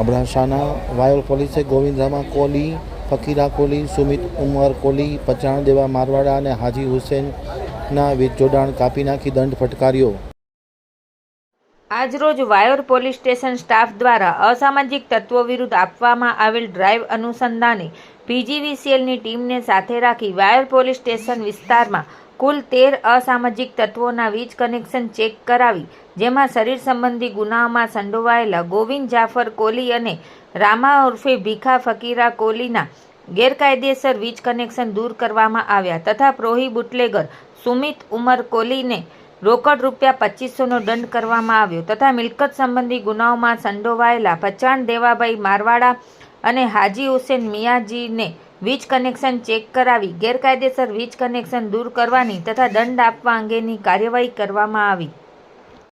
અબડાસાના વાયોલ પોલીસે ગોવિંદરામા કોહલી ફકીરા કોહલી સુમિત ઉમર કોહલી પચાણ દેવા મારવાડા અને હાજી હુસેનના વીજ જોડાણ કાપી નાખી દંડ ફટકાર્યો. આજરોજ વાયોર પોલીસ સ્ટેશન સ્ટાફ દ્વારા અસામાજિક તત્વો વિરુદ્ધ આપવામાં આવેલ ડ્રાઈવ અનુસંધાને પીજીવીસીએલની ટીમને સાથે રાખી વાયોર પોલીસ સ્ટેશન વિસ્તારમાં કુલ તેર અસામાજિક તત્વોના વીજ કનેક્શન ચેક કરાવી, જેમાં શરીર સંબંધી ગુનાઓમાં સંડોવાયેલા ગોવિંદ જાફર કોલી અને રામા ઉર્ફે ભીખા ફકીરા કોલીના ગેરકાયદેસર વીજ કનેક્શન દૂર કરવામાં આવ્યા તથા પ્રોહી બુટલેગર સુમિત ઉમર કોલીને રોકડ રૂપિયા પચીસોનો દંડ કરવામાં આવ્યો તથા મિલકત સંબંધી ગુનાઓમાં સંડોવાયેલા પચાણ દેવાભાઈ મારવાડા અને હાજી હુસેન મિયાજીને વીજ કનેક્શન ચેક કરાવી, ગેરકાયદેસર વીજ કનેક્શન દૂર કરવાની તથા દંડ આપવા અંગેની કાર્યવાહી કરવામાં આવી.